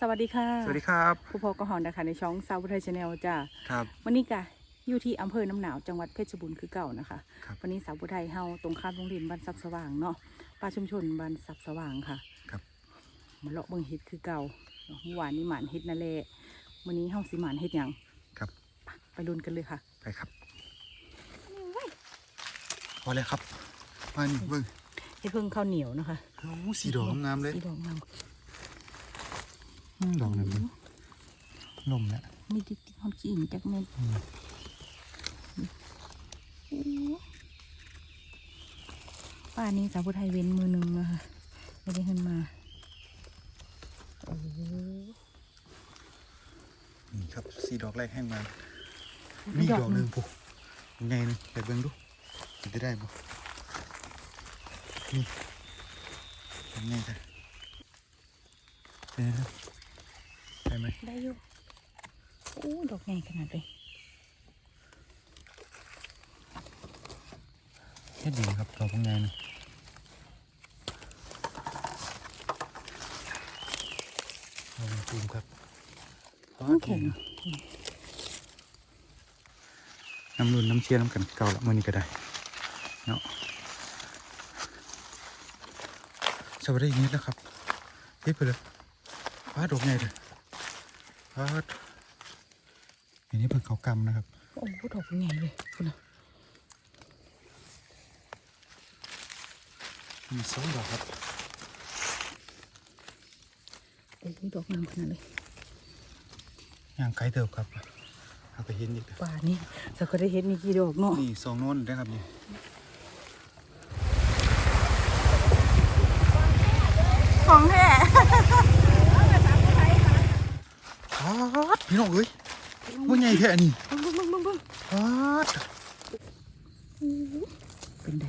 สวัสดีค่ะสวัสดีครับผู้พอกระหอนนะคะในช่องซาวไทยชาแนลจ้าครับวันนี้กะอยู่ที่อำเภอน้ำหนาวจังหวัดเพชรบูรณ์คือเก่านะคะครับวันนี้สาวผู้ไทยเฮาตรงข้ามโรงเรียนบ้านสับสว่างเนาะป้าชุมชนบ้านสับสว่างค่ะครับมาเลาะเบิ่งเฮ็ดคือเก่าเนาะเมื่อวานนี้หมานเฮ็ดนั่นแหละวันนี้เฮาสิหมานเฮ็ดหยังครับ ไปไปลุ้นกันเลยค่ะ ไปครับ พอแล้วครับมานี่เบิ่งเฮ็ดเพิ่งข้าวเหนียวนะคะโอ้สีดอกงามๆเลยสีดอกงามอืมดอกนั้นมันนมแล้วมีติดติดฮอดขี้อินจักเม็ดอืมโอ้ป้านี้สาวผู้ไทยเว้นมือหนึงนะคะไม่ได้เงินมาโอ้นี่ครับสีดอกแรกแห้งมามีอีกดอกหนึ่งปุ๊ยังไงนี่ไปเบิ่งดูมัน จะได้บ่นี่ยังไงจ้ะเป็นไงครับได้ไหมได้อยู่โอ้ดอกใหญ่ขนาดเลยแค่ดีครับดอกยังไงนะเอามาตูมครับมันแข็งน้ำรุนน้ำเชียร์น้ำกันเก่าละมื่อนี้ก็ได้ เนาะสวัสดีนิดแล้วครับเฮ้ยไปเลยว้าดอกใหญ่เลยว้าดอันนี้เพิ่งเขากำนะครับ โอ้ดอกใหญ่เลยคุณน่ะมีสองดอกครับโอ้ดอกงามขนาดเลยย่างไกลเติบครับเอาไปเห็นอีกป่านี่สักก็ได้เห็นมีกี่ดอกเนาะนี่สองโน้นนะครับนี่ ของแท้ ว้าด พี่น้องเอ้ยว่าใหญ่แท้อันนี้บึ้งบึ้งบึ้งบึ้งบึ้งว้าดเป็นได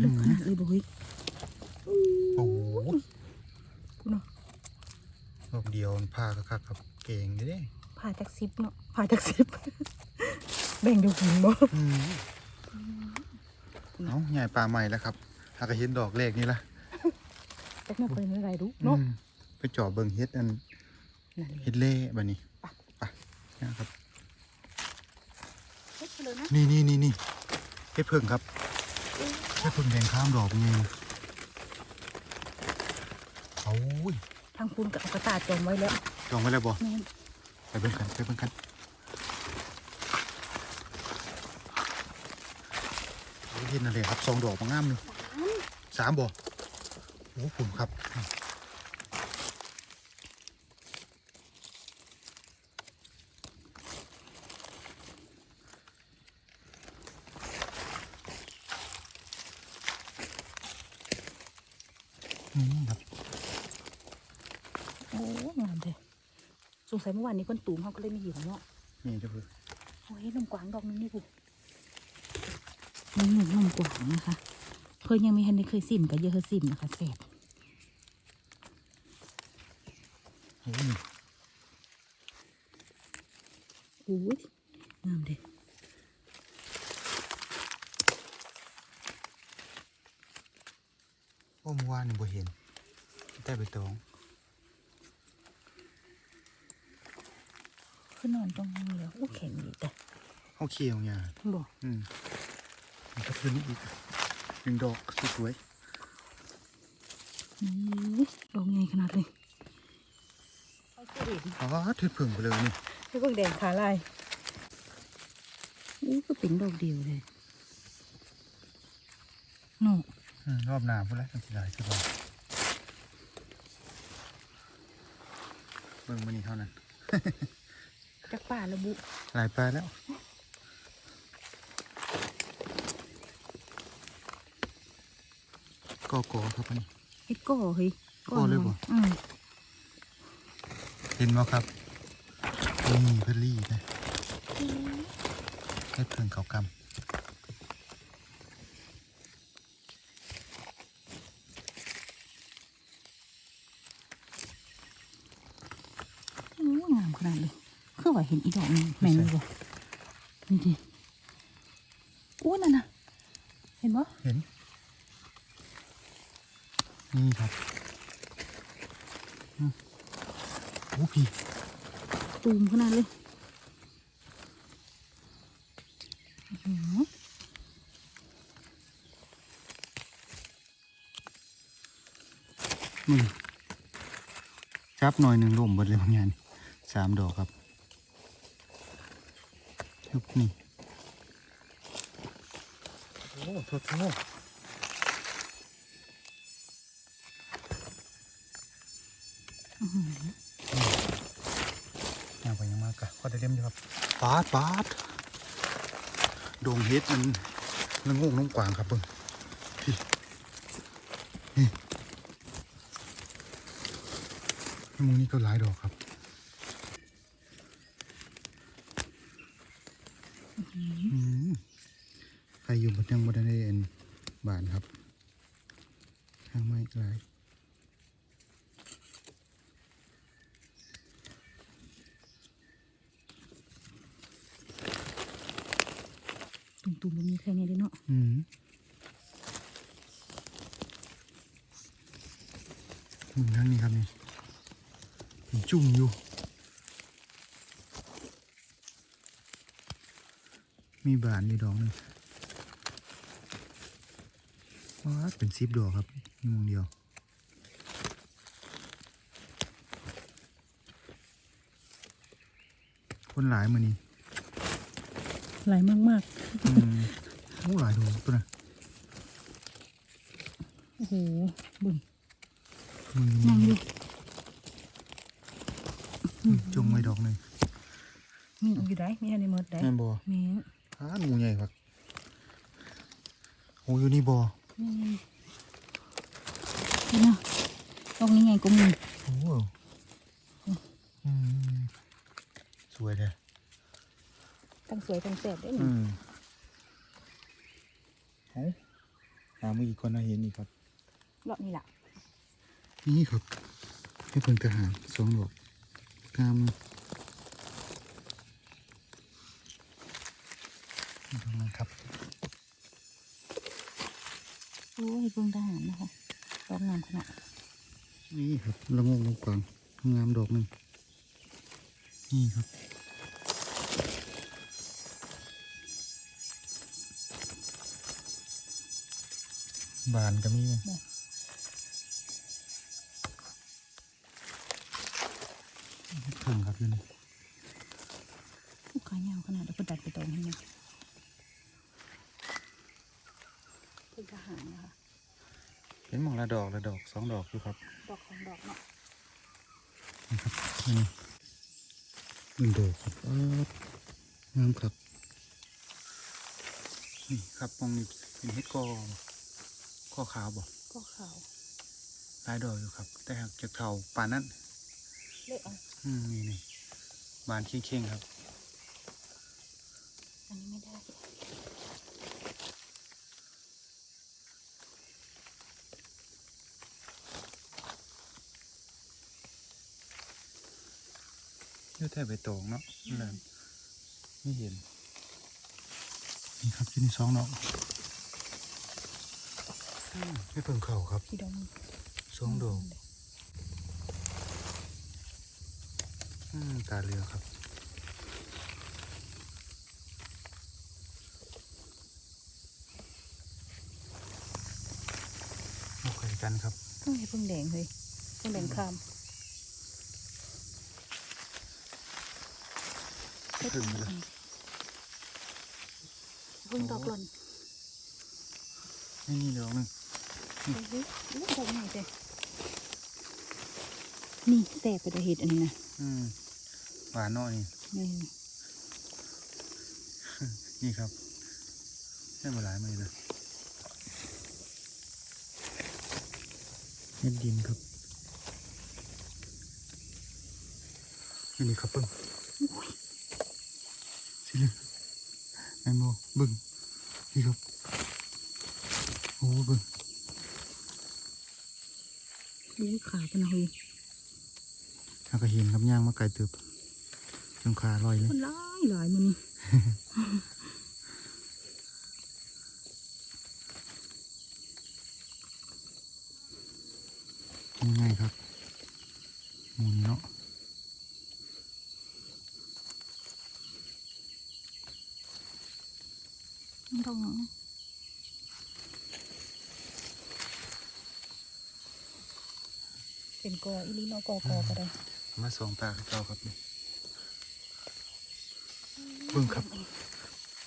เลิกขนาดเลยบ่เฮ้ยโอ้โหคุณน่ะดอกเดียวมันพาคักๆครับเก่งเด้ผ่าจากซิปเนาะผ่าจากซิปแบ่งเดียวกินบ่อืมเอาใหญ่ปลาใหม่แล้วครับหากเห็นดอกแรกนี่ละจักน่าเป็นอะไรรู้เนาะอืมไปเจ่อเบิ่งเฮ็ดอันนั่นเลยเฮ็ดเล่บัดนี้ไป นะครับเฮ็ดไปเลยนะนี่นี่นี่นี่เฮ็ดเพิ่งครับเฮ็ดเพิ่งแดงข้ามดอกนี่โอ้ยทางคุณกับเอากระตาจองไว้แล้วจองไว้แล้วบ่แม่นไปเบิ่งกันไปเบิ่งกันโอ้ยเห็นอะไรครับสองดอกมางามเลยสามบ่โอ้ผมครับ ครับโอ้งามเลยสงสัยเมื่อวานนี้คนตูมเขาก็เลยไม่หิวเนาะนี่เจ้าคือโอ้ยนมกวางดอกนึงนี่กูนี่หนึ่งนมกวางนะคะ เพื่อนยังไม่ทันได้เคยสิมกับเยอะเคยสิมนะคะแสบโอ้ยโอ้ยงามเด้โอ้เมื่อวานนี่บ่เห็นแต่ใบตองคือนอนตรงนี้แล้วโอ้แข็งดีแต่เขาเขียวเนี่ยบอกอืมมันก็คือนี่อีกหนึ่งดอกสวยนี่ดอกใหญ่ขนาดเลยเอาเสื้อเด็ดๆอ๋อเธอเพิ่งไปเลยนี่ให้พวกแดงขาลายนี่ก็เป็นดอกเดียวเลยเนาะอืม รอบหน้าพุ่นแล้วจังสิหลายสิบ่เบิ่งมานี่เท่านั้น จักป่าระบุ หลายปลายแล้ว ก็กอครับอันนี้เฮ็ดก่อเฮ้ยก่อเลยบ่อืมเห็นไหมครับ นี่เพลลี่นะแค่เพิ่งเขากำ งามขนาดเลยคือว่าเห็นอีดอกนึงแม่นเลยบ่นี่ดิโอ้นั่นน่ะเห็นห็นบ่เห็น นี่ครับอืมโอ้พี่ตูมขนาดเลยอื้อหือนี่จับหน่อยหนึ่งล่มหมดเลยบางอย่างนี่ สามดอกครับยุบนี่โอ้โทษโทษอื้อหือยังไปยังมากะก็ได้เล่มอยู่ครับปาดปาดดงเฮ็ดมันมันงงน้องกวางครับเพิ่งพี่นี่หมูนี่ก็หลายดอกครับ อืมใครอ ยู่บนยังบนได้เอ็นบานครับทางไม่หลายตุ่มๆมันมีแค่นี้เด้เนาะอืมมึงนั่งนี่ครับนี่มีจุ่มอยู่ มีบานอยู่ดอกหนึงว้าด เป็นซิบดอกครับมีมุงเดียวคนหลายมือนี้หลายมากอืมโอ้หลายดอกตัวน่ะๆโอ้โหเบิ่งมือยังอยู่จงไว้ดอกหนึ่งมีอยู่ได้มีอันในมือได้แม่นบ่แม่นอ้าหนูใหญ่ครับโอ้อยู่นี่บ่ นี่นี่นะตรงนี้ไงก็มีโอ้อืมสวยเลยตั้งสวยตั้งแสบได้หอืนึ่งมเอาหามืออีกคนนะเห็นอีกครับรอบนี้ล่ะนี่ครับให้เพิ่งทหารสองดอกงามเลยนี่ตรงนั้นครับ โอ้ยเบิ่งทหารนะคะดอกงามขนาดนี่ครับละงงลงกลางงามดอกหนึ่งนี่ครับบานก็มีไหมถึงครับอยู่นี่ลูกค้ายาวขนาดแล้วก็ดัดไปตรงนี้นะ เป็นทหารนะคะเห็นหมองละดอกละดอกสองดอกอยู่ครับดอกของดอกเนาะนี่ครับนี่หนึ่งดอกครับอ๊าดงามครับ นี่ครับมองนี่เป็นเห็ดกอข้อขาวบ่ก็ขาวหลายดอกอยู่ครับ แต่หากจากเท่าป่านนั้นเล็กเอาอืมนี่นี่บานเข่งๆครับ อันนี้ไม่ได้ เยื่อแท้ใบตองเนาะนั่นแหละไม่เห็น นี่ครับที่นี่สองดอกอืมไม่เพิ่งเข่าครับที่ดอกสองดอกอืมตาเรือครับโอเคกันครับเพิ่งให้เพิ่งแดงเลยเพิ่งแดงคาม ถึงแล้วเพิ่งดอกหล่นนี่นี่ดอกหนึ่งเฮ้ยเฮ้ยลูกดอกใหญ่เจ้นี่แสบไปแต่เห็ดอันนี้นะอืมหวานหน่อยนี่นี่ครับได้มาหลายมือนะเม็ดดินครับนี่นี่ครับเบิ้ง บึ้งนี่ครับ โอ้บึ้งดูขาเป็นอะไรถ้าก็เห็นครับย่างมาไกลตึบจนขาลอยเลยมันลอยลอยมันนี่ง่ายครับ ดอกนั้นเป็นกออีหลีเนาะกอกอก็ได้ มาสองตาคือเก่าครับนี่เบิ่งครับ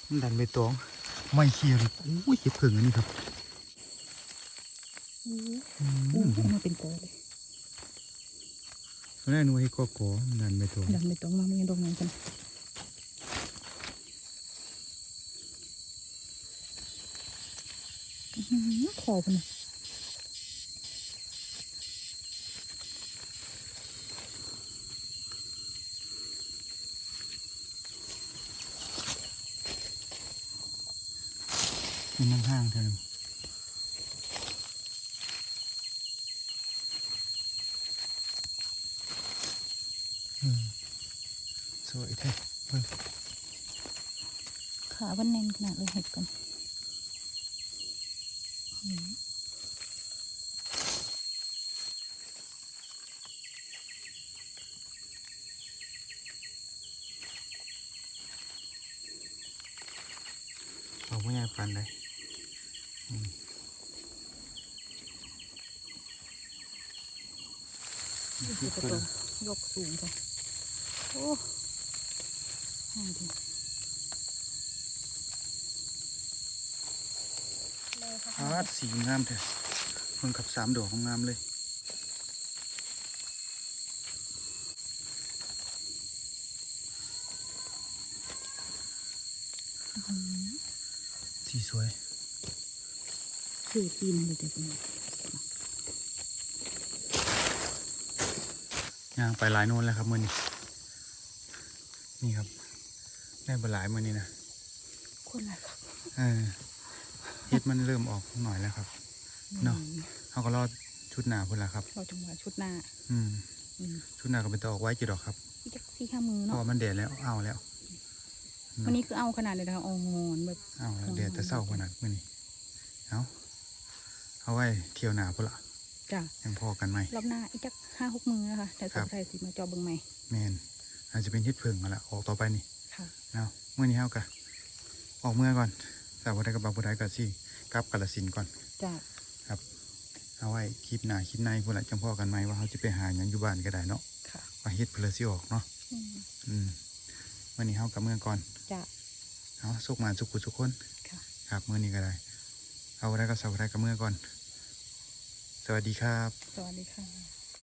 มันดันไปตอง ไม่เคลียร์เลยโอ้ยเห็ดเพิ่งอันนี้ครับอู้อือู้มเอามาเป็นกอเลยตอนแรกนึกว่าเห็ดกอกอมันดันไปตองดันไม่ต้องมาไม่งั้นดอกนั้นกันอื้อหือ ขอพุ่นน่ะเป็นน้ำห้างเท่านั้นอืมสวยแท้เบิ่งขาวันแน่นขนาดเลยเห็ดกันอื้อ เอาผู้ใหญ่ปันเลยอืมยกสูงค่ะโอ้ดี เลยค่ะอาดสีงามแท้เพิ่งขับสามดอกงามเลยอื้อหือสีสวยคือปีนเลยเด็กนี่ย่างไปหลายโน่นแล้วครับมือนี้นี่ครับได้บหลายมือนี้นะคนละครับเออ เฮ็ดมันเริ่มออกหน่อยแล้วครับเนาะอืมเขาก็รอดชุดหนาพุ่นละครับเราจังหวะชุดหน้า อืมอืมชุดหนาก็เป็นตัวออกไว้จีดอกครับอีกจักสี่ห้ามือเพเนาะราะว่ามันแดดแล้วเอาแล้ววันนี้คือเอาขนาดเลยนะคะเอางอนแบบ เอาแล้วแดดแต่เศร้าขนาดมือนี้เอาเอาไว้เที่ยวหนาพุ่นละจ้ะยังพอกันไหม รอบหน้าอีกจักห้าหกมือนะคะแต่สครังบ สัยสิมาจอเบิ่งใหม่แมนอาจจะเป็นเฮ็ดเพิงมาละออกต่อไปนี่ค่ะ เอาเมื่อนี้เฮากะออกเมื่อก่อน สาวบุได้กับบางบุได้กับสิกลับกาลสินธุ์ก่อน จ้ะเอาไว้คลิปหน้าคลิปในพุ่นละจังพ่อกันไหมว่าเขาจะไปหาหยังอยู่บ้านก็ได้เนาะค่ะว่าเฮ็ดเพลสิออกเนาะอืมอืมวันนี้เฮากับเมื่อก่อนจ้ะเอาสุกมาสุกกุสุกคน ค่ะ ครับเมื่อนี้ก็ได้ เอาได้ก็สาวได้กับเมื่อก่อน สวัสดีครับ สวัสดีค่ะ